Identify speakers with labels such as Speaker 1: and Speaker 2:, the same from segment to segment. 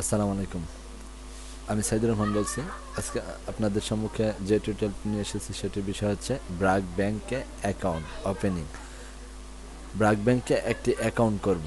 Speaker 1: আসসালামু আলাইকুম। আমি সাইদুর রহমান বলছি। আজকে আপনাদের সম্মুখে যে টিউটোরিয়াল নিয়ে এসেছি সেটির বিষয় হচ্ছে ব্রাক ব্যাংকে অ্যাকাউন্ট ওপেনিং ব্রাক ব্যাংকে একটি অ্যাকাউন্ট করব।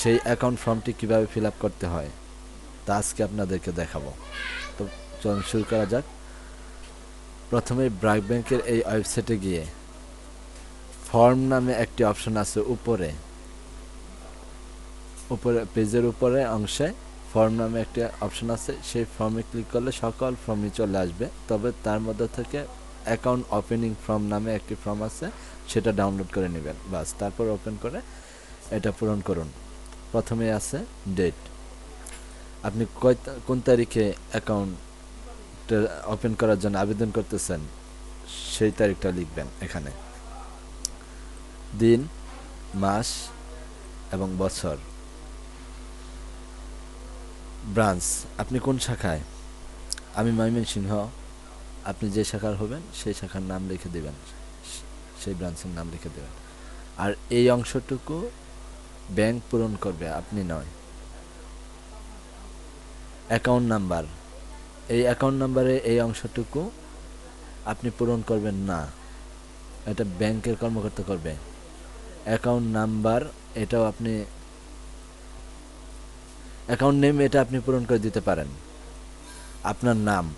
Speaker 1: সেই অ্যাকাউন্ট ফর্মটি কীভাবে ফিল করতে হয় তা আজকে আপনাদেরকে দেখাবো। তো চলুন শুরু করা যাক। প্রথমে ব্রাক ব্যাংকের এই ওয়েবসাইটে গিয়ে ফর্ম নামে একটি অপশন আছে উপরে। উপরে পেজের উপরে অংশে ফর্ম নামে একটা অপশন আছে, সেই ফর্মে ক্লিক করলে সকল ফর্মই চলে আসবে। তবে তার মধ্যে থেকে অ্যাকাউন্ট ওপেনিং ফর্ম নামে একটি ফর্ম আছে, সেটা ডাউনলোড করে নেবেন। বাস তারপর ওপেন করে এটা পূরণ করুন। প্রথমে আছে ডেট আপনি কয় কোন তারিখে অ্যাকাউন্ট ওপেন করার জন্য আবেদন করতেছেন, সেই তারিখটা লিখবেন এখানে। দিন, মাস এবং বছর। ব্রাঞ্চ, আপনি কোন শাখায়? আমি মাইমেন ময়মনসিংহ, আপনি যে শাখার হবেন, সেই শাখার নাম লিখে দেবেন। সেই ব্রাঞ্চের নাম লিখে দেবেন। আর এই অংশটুকু ব্যাংক পূরণ করবে, আপনি নয়। Account number. এই অ্যাকাউন্ট নাম্বারে এই অংশটুকু আপনি পূরণ করবেন না। এটা ব্যাংকের কর্মকর্তা করবে। অ্যাকাউন্ট নাম্বার, এটাও আপনি অ্যাকাউন্ট নেম এটা আপনি পূরণ করে দিতে পারেন। আপনার নাম।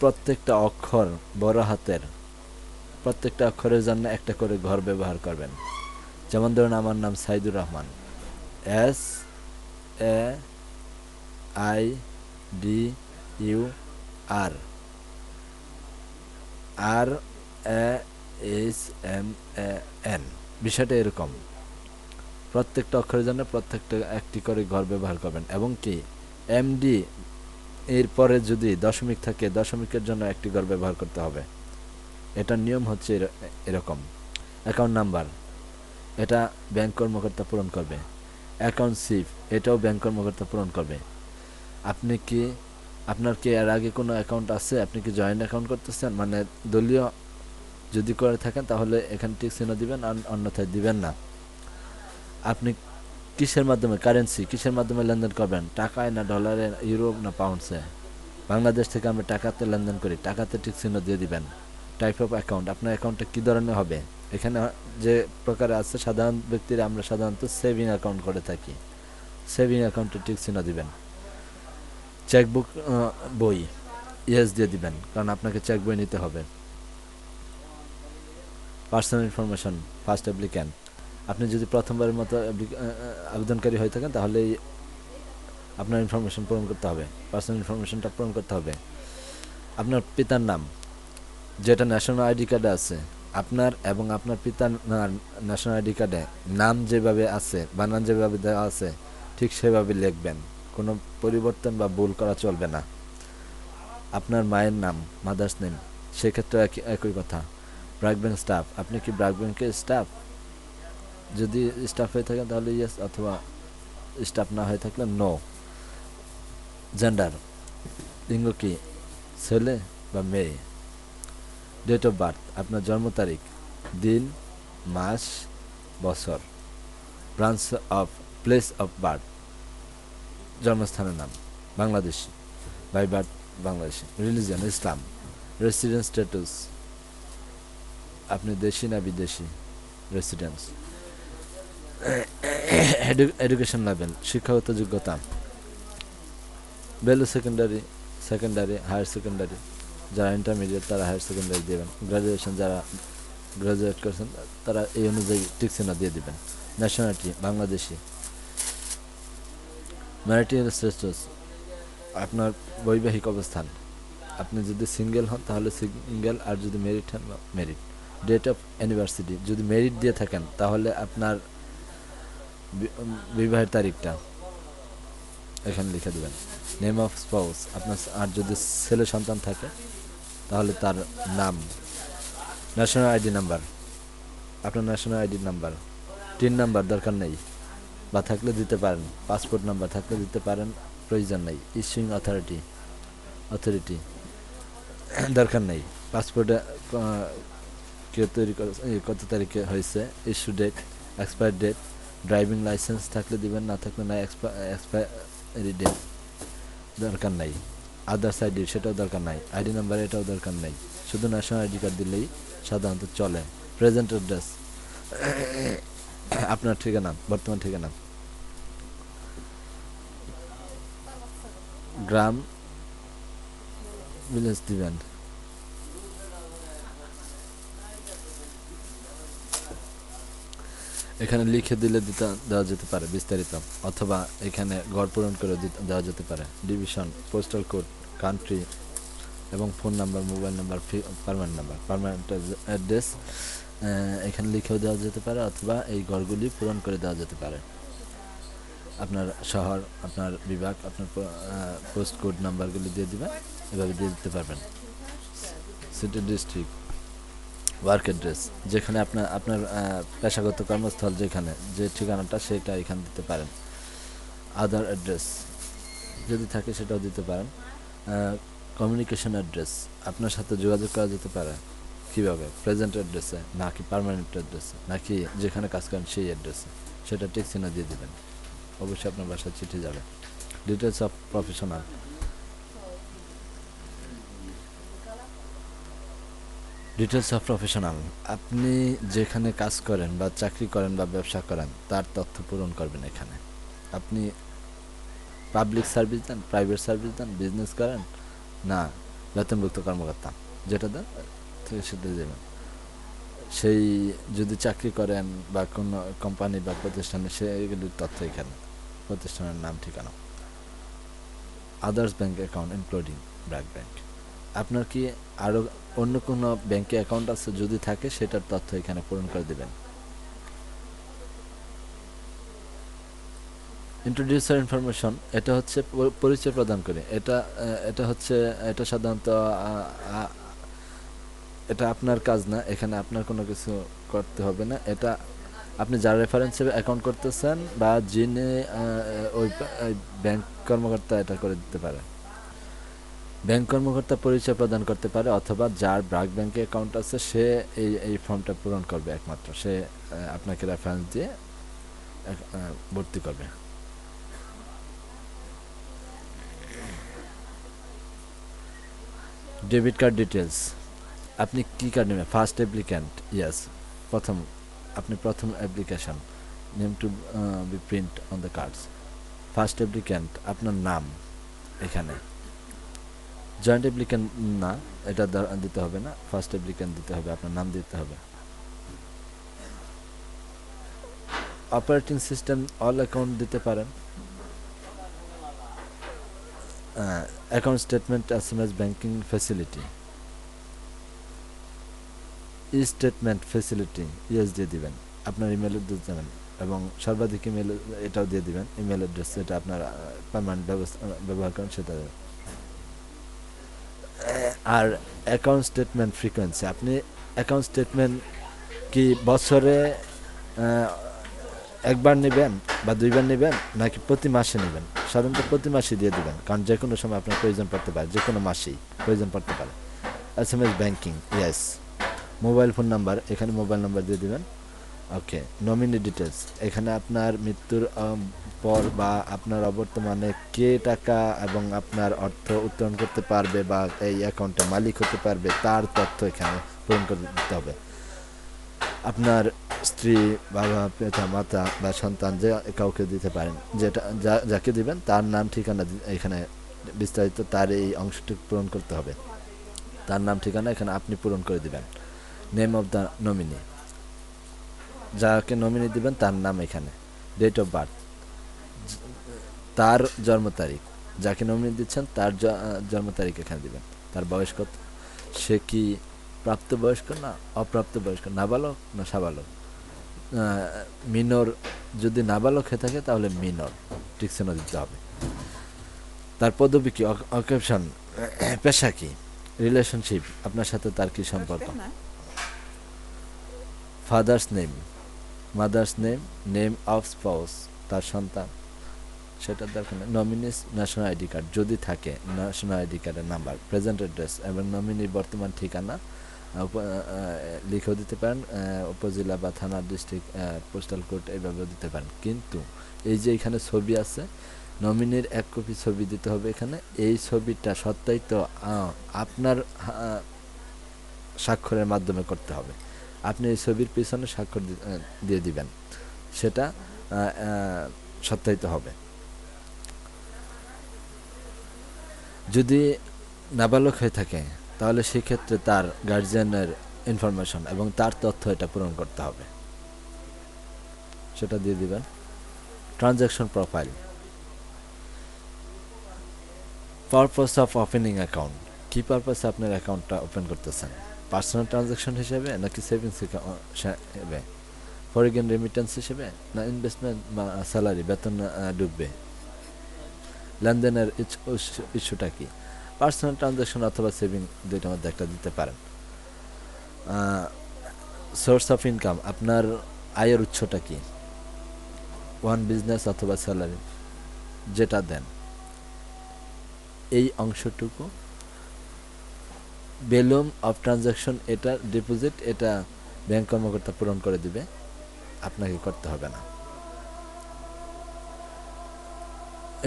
Speaker 1: প্রত্যেকটা অক্ষর বড় হাতের। প্রত্যেকটা অক্ষরের জন্য একটা করে ঘর ব্যবহার করবেন। যেমন ধরুন আমার নাম Saidur Rahman. S A I D U R R A H M A N বিষয়টা এরকম। প্রত্যেকটা অক্ষরের জন্য প্রত্যেকটা একটি করে ঘর ব্যবহার করবেন। এবং কি? এমডি এর পরে যদি দশমিক থাকে, দশমিকের জন্য একটি ঘর ব্যবহার করতে হবে। এটার নিয়ম হচ্ছে এর- এরকম। Account number. এটা ব্যাংক কর্মকর্তা পূরণ করবে। Account CIF. এটাও ব্যাংক কর্মকর্তা পূরণ করবে। আপনি কি, আপনার কি এর আগে কোনো অ্যাকাউন্ট আছে? আপনি কি জয়েন্ট অ্যাকাউন্ট করতেছেন? মানে দলীয় যদি করে থাকেন, তাহলে এখানে টিক চিহ্ন দিবেন আর অন্যথায় দিবেন না। আপনি কিসের মাধ্যমে কারেন্সি কিসের মাধ্যমে লেনদেন করবেন? টাকায় না ডলারে ইউরো না পাউন্ডসে বাংলাদেশ থেকে আমরা টাকাতে লেনদেন করি, টাকাতে ঠিক চিহ্ন দিয়ে দিবেন। টাইপ অফ অ্যাকাউন্ট আপনার অ্যাকাউন্টটা কী ধরনের হবে? এখানে যে প্রকারে আছে, সাধারণ ব্যক্তিরা আমরা সাধারণত সেভিং অ্যাকাউন্ট করে থাকি। সেভিং অ্যাকাউন্টে ঠিক চিহ্ন দিবেন। চেকবুক বই ইয়েস দিয়ে দিবেন, কারণ আপনাকে চেক বই নিতে হবে। পার্সোনাল ইনফরমেশন ফার্স্ট অ্যাপ্লিক্যান্ট আপনি যদি প্রথমবারের মতো আবেদনকারী হয়ে থাকেন তাহলে আপনার ইনফরমেশন পূরণ করতে হবে। পার্সোনাল ইনফরমেশনটা পূরণ করতে হবে। আপনার পিতার নাম, যেটা ন্যাশনাল আইডি কার্ডে আছে, আপনার এবং আপনার পিতার ন্যাশনাল আইডি কার্ডে নাম যেভাবে আছে বানান যেভাবে দেওয়া আছে, ঠিক সেভাবে লিখবেন। কোনো পরিবর্তন বা ভুল করা চলবে না। আপনার মায়ের নাম মাদার্স নেম সেক্ষেত্রে একই কথা। ব্রাক ব্যাংক স্টাফ আপনি কি ব্রাক ব্যাংকের স্টাফ যদি স্টাফ হয়ে থাকেন তাহলে ইয়েস অথবা স্টাফ না হয়ে থাকলে নো জেন্ডার লিঙ্গ কি? ছেলে বা মেয়ে? ডেট অফ বার্থ আপনার জন্ম তারিখ, দিন, মাস, বছর। Branch of place of birth জন্মস্থানের নাম, Bangladesh. By birth Bangladeshi. Religion Islam residence status আপনি দেশি না বিদেশি? রেসিডেন্স এডুকেশন লেভেল শিক্ষাগত যোগ্যতা value secondary secondary higher secondary যারা ইন্টারমিডিয়েট তারা হায়ার সেকেন্ডারি দেবেন। গ্রাজুয়েশন যারা গ্রাজুয়েট করেছেন, তারা এই অনুযায়ী টিক চিহ্ন দিয়ে দেবেন। ন্যাশনালিটি বাংলাদেশি। ম্যারিটাল স্ট্যাটাস আপনার বৈবাহিক অবস্থান। আপনি যদি সিঙ্গেল হন, তাহলে সিঙ্গেল আর যদি মেরিট হন মেরিট ডেট অফ অ্যানিভার্সিটি যদি মেরিট দিয়ে থাকেন, তাহলে আপনার বিবাহের তারিখটা। এখানে লিখে দেবেন। নেম অফ স্পাউস আপনার আর যদি ছেলে সন্তান থাকে, তাহলে তার নাম। ন্যাশনাল আইডি নাম্বার আপনার national ID number TIN number দরকার নেই। বা থাকলে দিতে পারেন। পাসপোর্ট নাম্বার থাকলে দিতে পারেন। প্রয়োজন নেই। ইস্যুইং অথরিটি অথরিটি দরকার নেই। পাসপোর্টে কেউ তৈরি কত তারিখে হয়েছে? Issue date expire date driving licence থাকলে দিবেন, না থাকলে না এক্সপায়ারি ডেট দরকার নাই। আদার্স আইডি সেটাও দরকার নাই। আইডি নাম্বার এটাও দরকার নাই। শুধু ন্যাশনাল আইডি কার্ড দিলেই সাধারণত চলে। প্রেজেন্ট অ্যাড্রেস আপনার ঠিকানা, বর্তমান ঠিকানা। গ্রাম ভিলেজ দিবেন। এখানে লিখে দিলে দিতে, দেওয়া যেতে পারে বিস্তারিত, অথবা এখানে ঘর পূরণ করে দেওয়া যেতে পারে। ডিভিশন পোস্টাল কোড কান্ট্রি এবং phone number mobile number permanent number permanent address এখানে লিখেও দেওয়া যেতে পারে, অথবা এই ঘরগুলি পূরণ করে দেওয়া যেতে পারে। আপনার শহর, আপনার বিভাগ, আপনার পোস্ট কোড নাম্বারগুলি দিয়ে দিবেন, এভাবে দিয়ে দিতে পারবেন। সিটি ডিস্ট্রিক্ট ওয়ার্ক অ্যাড্রেস যেখানে আপনার আপনার পেশাগত কর্মস্থল যেখানে, যে ঠিকানাটা সেটা এখানে দিতে পারেন। আদার অ্যাড্রেস যদি থাকে সেটাও দিতে পারেন। কমিউনিকেশন অ্যাড্রেস আপনার সাথে যোগাযোগ করা যেতে পারে। কীভাবে? প্রেজেন্ট অ্যাড্রেসে নাকি পার্মানেন্ট অ্যাড্রেসে নাকি যেখানে কাজ করেন সেই অ্যাড্রেসে সেটা টেক্সট চিহ্ন দিয়ে দেবেন। অবশ্যই আপনার বাসায় চিঠি যাবে। Details of professional details of professional আপনি যেখানে কাজ করেন বা চাকরি করেন বা ব্যবসা করেন, তার তথ্য পূরণ করবেন এখানে। আপনি পাবলিক সার্ভিস দেন প্রাইভেট সার্ভিস দেন বিজনেস করেন? না, বেতনভুক্ত কর্মকর্তা, যেটা দেন সেটা দেবেন সেই যদি চাকরি করেন বা কোনো কোম্পানি বা প্রতিষ্ঠানে, সেগুলির তথ্য এখানে, প্রতিষ্ঠানের নাম, ঠিকানা। Others bank account including BRAC bank আপনার কি আরও অন্য কোনো ব্যাংকে অ্যাকাউন্ট আছে যদি থাকে, সেটার তথ্য এখানে পূরণ করে দেবেন। ইন্ট্রোডিউসার ইনফরমেশন এটা হচ্ছে পরিচয় প্রদান করে। এটা এটা হচ্ছে, এটা সাধারণত এটা আপনার কাজ না, এখানে আপনার কোনো কিছু করতে হবে না। এটা আপনি যার রেফারেন্সে অ্যাকাউন্ট করতেছেন বা যিনি ওই ব্যাংক কর্মকর্তা এটা করে দিতে পারে। ব্যাংক কর্মকর্তা পরিচয় প্রদান করতে পারে অথবা যার ব্রাক ব্যাংকে অ্যাকাউন্ট আছে, সে এই এই ফর্মটা পূরণ করবে একমাত্র। সে আপনাকে রেফারেন্স দিয়ে ভর্তি করবে। ডেবিট কার্ড ডিটেলস আপনি কি কার্ড নেবেন? ফার্স্ট অ্যাপ্লিক্যান্ট ইয়াস প্রথম, আপনি প্রথম application name to be print on the cards first applicant, আপনার নাম, এখানে। জয়েন্ট অ্যাপ্লিক্যান্ট না, এটা দিতে হবে না। ফার্স্ট অ্যাপ্লিক্যান্ট দিতে হবে, আপনার নাম দিতে হবে। অপারেটিং সিস্টেম অল অ্যাকাউন্ট দিতে পারেন। Account statement S M S banking facility e statement facility yes দিয়ে দিবেন। আপনার ইমেল অ্যাড্রেস দেবেন এবং সর্বাধিক ইমেল এটাও দিয়ে দিবেন। ইমেল অ্যাড্রেস যেটা আপনার পারমানেন্ট ব্যবহার করেন, সেটা দেবেন। আর অ্যাকাউন্ট স্টেটমেন্ট ফ্রিকোয়েন্সি আপনি অ্যাকাউন্ট স্টেটমেন্ট কি বছরে একবার নেবেন বা দুইবার নেবেন নাকি প্রতি মাসে নেবেন? সাধারণত প্রতি মাসে দিয়ে দেবেন, কারণ যে কোনো সময় আপনার প্রয়োজন পড়তে পারে, যে কোনো মাসেই প্রয়োজন পড়তে পারে। S M S banking yes mobile phone number এখানে মোবাইল নাম্বার দিয়ে দিবেন। ওকে নমিনি ডিটেলস এখানে আপনার মৃত্যুর পর বা আপনার অবর্তমানে কে টাকা এবং আপনার অর্থ উত্তোলন করতে পারবে বা এই অ্যাকাউন্টে মালিক হতে পারবে, তার তথ্য এখানে পূরণ করে দিতে হবে। আপনার স্ত্রী, বাবা পিতা মাতা বা সন্তান যে কাউকে দিতে পারেন, যেটা, যা- যাকে দিবেন, তার নাম, ঠিকানা এখানে বিস্তারিত তার এই অংশটি পূরণ করতে হবে। তার নাম, ঠিকানা এখানে আপনি পূরণ করে দিবেন। নেম অফ দ্য নমিনি যাকে নমিনি দিবেন তার নাম এখানে ডেট অফ বার্থ তার জন্ম তারিখ যাকে নমিনি দিচ্ছেন তার জন্ম তারিখ এখানে দিবেন। তার বয়স কত? সে কি প্রাপ্তবয়স্ক না অপ্রাপ্তবয়স্ক? নাবালক না সাবালক? মিনর যদি নাবালক হয়ে থাকে তাহলে মিনর টিকসেনা দিতে হবে। তার পদবি কি? অকেশন পেশা কি? রিলেশনশিপ আপনার সাথে তার কি সম্পর্ক? Father's name mother's name name of spouse তার সন্তান। সেটা নেই। নমিনিস ন্যাশনাল আইডি কার্ড যদি থাকে ন্যাশনাল আইডি কার্ডের নাম্বার প্রেজেন্ট অ্যাড্রেস এবং নমিনির বর্তমান ঠিকানা লিখেও দিতে পারেন উপজেলা বা থানা ডিস্ট্রিক্ট পোস্টাল কোড এইভাবেও দিতে পারেন। কিন্তু এই যে এখানে ছবি আছে নমিনির এক কপি ছবি দিতে হবে এখানে। এই ছবিটা সত্যায়িত আপনার স্বাক্ষরের মাধ্যমে করতে হবে। আপনি এই ছবির পিছনে স্বাক্ষর দিয়ে দিবেন। সেটা সত্যায়িত হবে। যদি নাবালক হয়ে থাকে, তাহলে সেক্ষেত্রে তার গার্জিয়ানের ইনফরমেশন এবং তার তথ্য এটা পূরণ করতে হবে। সেটা দিয়ে দিবেন। Transaction profile purpose of opening account কি পারপাসে আপনার অ্যাকাউন্টটা ওপেন করতেছেন? পার্সোনাল ট্রানজ্যাকশন হিসেবে নাকি সেভিংস হিসেবে ফরেন রেমিটেন্স হিসেবে না ইনভেস্টমেন্ট বা স্যালারি বেতন ডুববে? লেনদেনের ইস্যুটা কি? পার্সোনাল ট্রানজ্যাকশন অথবা সেভিং দুইটার মধ্যে একটা দিতে পারেন। সোর্স অফ ইনকাম আপনার আয়ের উৎসটা কি? ওয়ান বিজনেস অথবা স্যালারি যেটা দেন। এই অংশটুকু বেলুম অফ ট্রানজ্যাকশন এটা ডিপোজিট এটা ব্যাংক কর্মকর্তা পূরণ করে দিবে। আপনাকে করতে হবে না।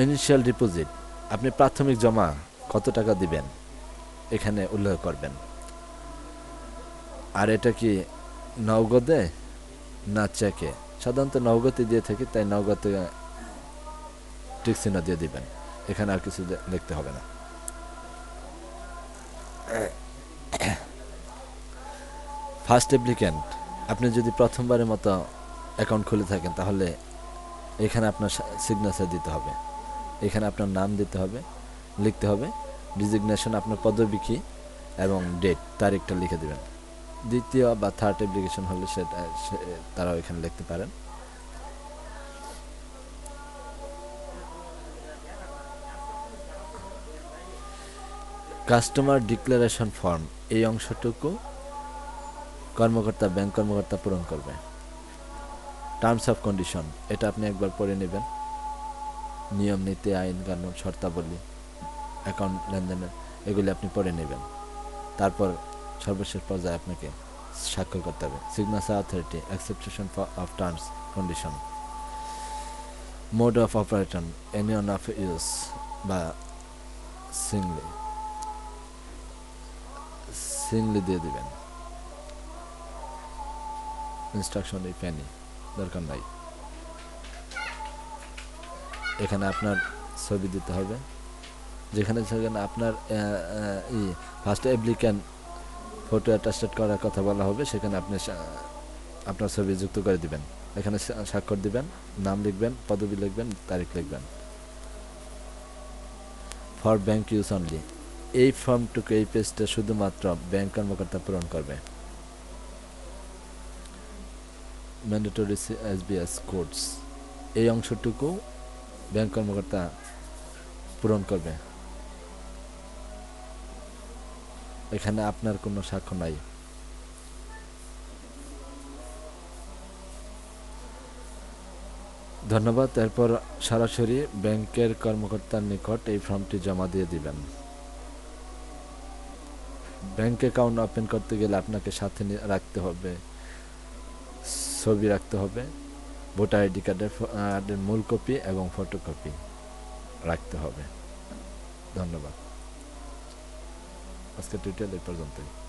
Speaker 1: ইনিশিয়াল ডিপোজিট আপনি প্রাথমিক জমা কত টাকা দিবেন? এখানে উল্লেখ করবেন। আর এটা কি নগদে না চেকে? সাধারণত নগদে দিয়ে থাকি, তাই নগদে টিক চিহ্ন দিয়ে দিবেন। এখানে আর কিছু দে- লিখতে হবে না। ফার্স্ট অ্যাপ্লিক্যান্ট আপনি যদি প্রথমবারের মতো অ্যাকাউন্ট খুলে থাকেন, তাহলে এখানে আপনার সিগনেচার দিতে হবে। এখানে আপনার নাম দিতে হবে, লিখতে হবে ডিজিগনেশন আপনার পদবী কী এবং ডেট তারিখটা লিখে দেবেন। দ্বিতীয় বা থার্ড অ্যাপ্লিকেশন হলে সেটা তারাও এখানে লিখতে পারেন। কাস্টমার ডিক্লারেশন ফর্ম এই অংশটুকু কর্মকর্তা ব্যাংক কর্মকর্তা পূরণ করবে। টার্মস অফ কন্ডিশন এটা আপনি একবার পড়ে নেবেন। নিয়ম, নীতি, আইন, কানুন, শর্তাবলী অ্যাকাউন্ট লেনদেনের, এগুলি আপনি পড়ে নেবেন। তারপর সর্বশেষ পর্যায়ে আপনাকে স্বাক্ষর করতে হবে। Signature authority acceptance of terms condition mode of operation anyone of use বা সিংলি সিংলি দিয়ে দিবেন। ইনস্ট্রাকশন এই প্যানি দরকার নাই। এখানে আপনার ছবি দিতে হবে। যেখানে সেখানে আপনার ই ফার্স্ট অ্যাপ্লিক্যান্ট ফটো অ্যাটাস্টেড করার কথা বলা হবে, সেখানে আপনি আপনার ছবি যুক্ত করে দিবেন। এখানে স্বাক্ষর দিবেন, নাম লিখবেন, পদবি লিখবেন, তারিখ লিখবেন। ফর ব্যাংক ইউজ অনলি এই ফর্মটুকু, এই পেজটা শুধুমাত্র ব্যাংক কর্মকর্তা পূরণ করবে। ম্যান্ডেটরি এসবিএস কোডস এই অংশটুকু ব্যাংক কর্মকর্তা পূরণ করবে। এখানে আপনার কোনো সাক্ষ্য নাই। ধন্যবাদ। এরপর সরাসরি ব্যাংকের কর্মকর্তার নিকট এই ফর্মটি জমা দিয়ে দিবেন। ব্যাংক অ্যাকাউন্ট ওপেন করতে গেলে আপনাকে সাথে রাখতে হবে, ছবি রাখতে হবে, ভোটার আইডি কার্ডের কার্ডের মূল কপি এবং ফটোকপি রাখতে হবে। ধন্যবাদ। আজকে টিউটোরিয়াল এই পর্যন্তই।